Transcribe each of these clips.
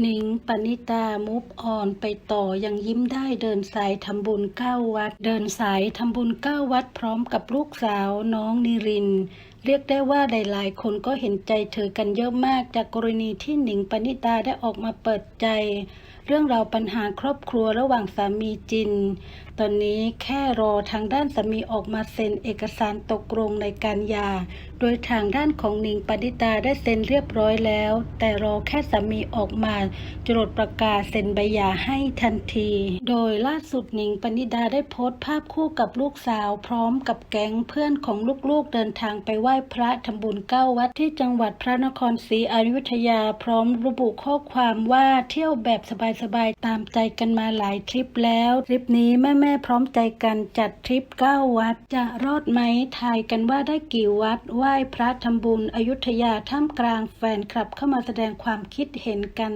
หนิงปณิตามุฟออนไปต่อยังยิ้มได้เดินสายทำบุญเก้าวัด เดินสายทำบุญเก้าวัดพร้อมกับลูกสาวน้องนิริน เรียกได้ว่าหลายๆ คนก็เห็นใจเธอกันเยอะมาก จากกรณีที่หนิงปณิตาได้ออกมาเปิดใจ เรื่องราวปัญหาครอบครัวระหว่างสามีจิน ตอนนี้แค่รอทางด้านสามีออกมาเซ็นเอกสารตกลงในการหย่า โดยทางด้านของหนิงปณิตาได้เซ็นเรียบร้อยแล้ว แต่รอแค่สามีออกมาจรดประกาศเซ็นใบหย่าให้ทันที โดยล่าสุดหนิงปณิตาได้โพสต์ภาพคู่กับลูกสาว พร้อมกับแก๊งเพื่อนของลูกๆเดินทางไปไหว้พระทำบุญเก้าวัดที่จังหวัดพระนครศรีอยุธยา พร้อมระบุข้อความว่าเที่ยวแบบสบายๆตามใจกันมาหลายทริปแล้ว ทริปนี้แม่ๆพร้อมใจกันจัดทริปเก้าวัด จะรอดไหมทายกันว่าได้กี่วัดไหว้พระทำบุญอยุธยาท่ามกลางแฟนคลับเข้ามาแสดงความคิดเห็นกัน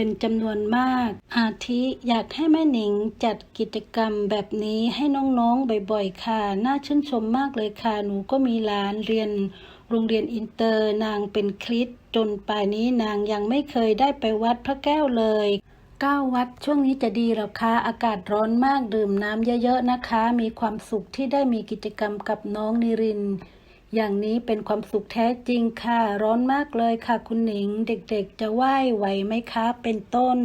เป็นจำนวนมาก อาทิอยากให้แม่หนิงจัดกิจกรรมแบบนี้ให้น้องๆบ่อยๆ ค่ะ น่าชื่นชมมากเลยค่ะ หนูก็มีหลานเรียนโรงเรียนอินเตอร์นางเป็นคริสจนป่านนี้นางยังไม่เคยได้ไปวัดพระแก้วเลยเก้าวัดช่วงนี้จะดีหรอคะอากาศร้อนมากดื่มน้ำเยอะๆนะคะ มีความสุขที่ได้มีกิจกรรมกับน้องนิรินทร์ อย่างนี้เป็นความสุขแท้จริงค่ะ ร้อนมากเลยค่ะคุณหนิง เด็กๆจะไหว้ไหวไหมคะ เป็นต้น